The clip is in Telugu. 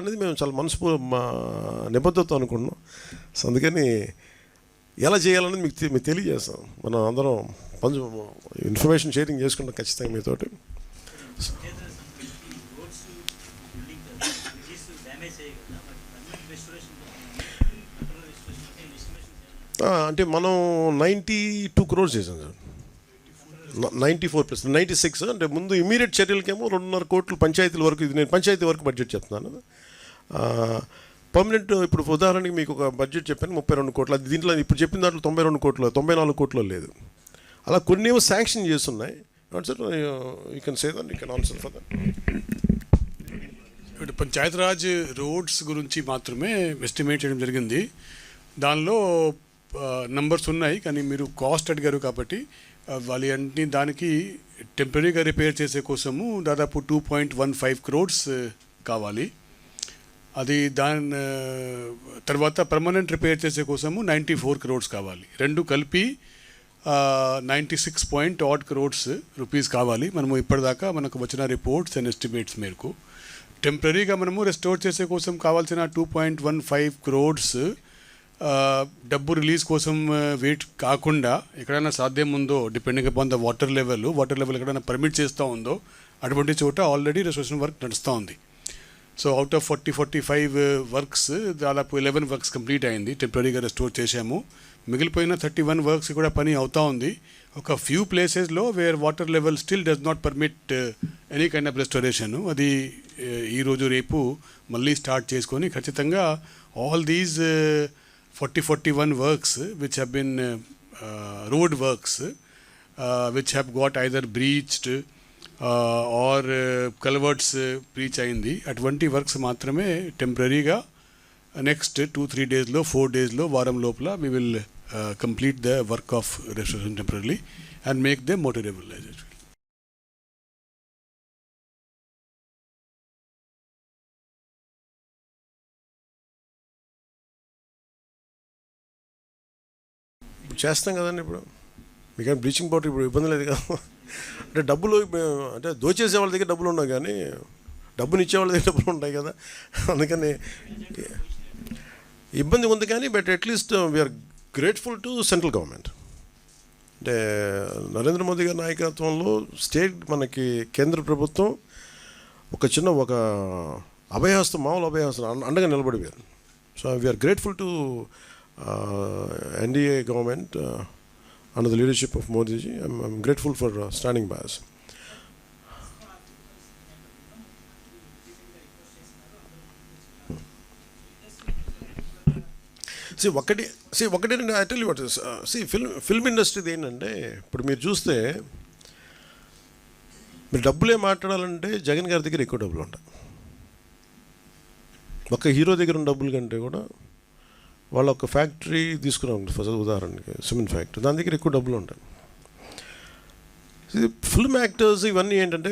అనేది మేము చాలా మనసు మా అనుకుంటున్నాం. సో అందుకని ఎలా చేయాలనేది మీకు మీకు తెలియజేస్తాం. మనం అందరం పంచు ఇన్ఫర్మేషన్ షేరింగ్ చేసుకుంటాం ఖచ్చితంగా మీతోటి. అంటే మనం నైంటీ టూ క్రోర్స్ చేసాం sir. Ninety four plus ninety six అంటే ముందు ఇమీడియట్ చర్యలకేమో రెండున్నర కోట్లు పంచాయతీల వరకు ఇది నేను పంచాయతీ వరకు బడ్జెట్ చెప్తున్నాను. పర్మనెంట్ ఇప్పుడు ఉదాహరణకి మీకు ఒక బడ్జెట్ చెప్పాను ముప్పై రెండు కోట్లు. అది దీంట్లో ఇప్పుడు చెప్పిన దాంట్లో తొంభై రెండు కోట్లు తొంభై నాలుగు కోట్లు లేదు. అలా కొన్ని ఏమో శాంక్షన్ చేస్తున్నాయి. Sir you can say that you can answer for that ఇప్పుడు పంచాయతీరాజ్ రోడ్స్ గురించి మాత్రమే ఎస్టిమేట్ చేయడం జరిగింది. దానిలో నంబర్స్ ఉన్నాయి కానీ మీరు కాస్ట్ అడిగారు కాబట్టి వాళ్ళు అన్ని దానికి టెంపరీగా రిపేర్ చేసే కోసము దాదాపు two point one five crores కావాలి. అది దాని తర్వాత పర్మనెంట్ రిపేర్ చేసే కోసము నైంటీ ఫోర్ క్రోడ్స్ కావాలి. రెండు కలిపి ninety six point eight crores rupees కావాలి. మనము ఇప్పటిదాకా మనకు వచ్చిన రిపోర్ట్స్ అండ్ ఎస్టిమేట్స్ మేరకు. టెంపరీగా మనము రెస్టోర్ చేసే కోసం కావాల్సిన two point one five crores డబ్బు రిలీజ్ కోసం వెయిట్ కాకుండా ఎక్కడైనా సాధ్యం ఉందో depending upon the water level water level ఎక్కడైనా పర్మిట్ చేస్తూ ఉందో అటువంటి చోట ఆల్రెడీ రెస్టోరేషన్ వర్క్ నడుస్తూ ఉంది. So out of forty forty five works దాదాపు ఎలెవెన్ వర్క్స్ కంప్లీట్ అయింది. టెంపరీగా రెస్టోర్ చేశాము. మిగిలిపోయిన థర్టీ వన్ వర్క్స్ కూడా పని అవుతా ఉంది. ఒక ఫ్యూ ప్లేసెస్లో where water level still does not permit any kind of restoration అది ఈరోజు రేపు మళ్ళీ స్టార్ట్ చేసుకొని ఖచ్చితంగా all these forty forty one works which have been road works which have got either breached or culverts breach అయింది. అటువంటి వర్క్స్ మాత్రమే టెంపరీగా నెక్స్ట్ టూ త్రీ డేస్లో ఫోర్ డేస్లో వారం లోపల we will complete the work of restoration temporary and make the motorable చేస్తాం కదండి ఇప్పుడు. మీకు బ్లీచింగ్ పౌడర్ ఇప్పుడు ఇబ్బంది లేదు కదా. అంటే డబ్బులు అంటే దోచేసే వాళ్ళ దగ్గర డబ్బులు ఉన్నాయి కానీ డబ్బుని ఇచ్చే వాళ్ళ దగ్గర డబ్బులు ఉంటాయి కదా. అందుకని ఇబ్బంది ఉంది కానీ but at least we are grateful to central government. అంటే నరేంద్ర మోదీ గారి నాయకత్వంలో స్టేట్ మనకి కేంద్ర ప్రభుత్వం ఒక చిన్న ఒక అభయహస్తం మామూలు అభయహస్తం అండగా నిలబడిపోయారు so we are grateful to NDA government under the leadership of Modiji I'm grateful for standing boss us. See ఒకటి సి ఒకటి I tell what see film film ఇండస్ట్రీది ఏంటంటే ఇప్పుడు మీరు చూస్తే మీరు డబ్బులే మాట్లాడాలంటే జగన్ గారి దగ్గర ఎక్కువ డబ్బులు ఉంటాయి ఒక హీరో దగ్గర ఉన్న డబ్బుల కంటే కూడా వాళ్ళ ఒక ఫ్యాక్టరీ తీసుకున్నాం ఫస్ట్ ఉదాహరణకి సిమెంట్ ఫ్యాక్టరీ. దాని దగ్గర ఎక్కువ డబ్బులు ఉంటాయి. ఫిల్మ్ యాక్టర్స్ ఇవన్నీ ఏంటంటే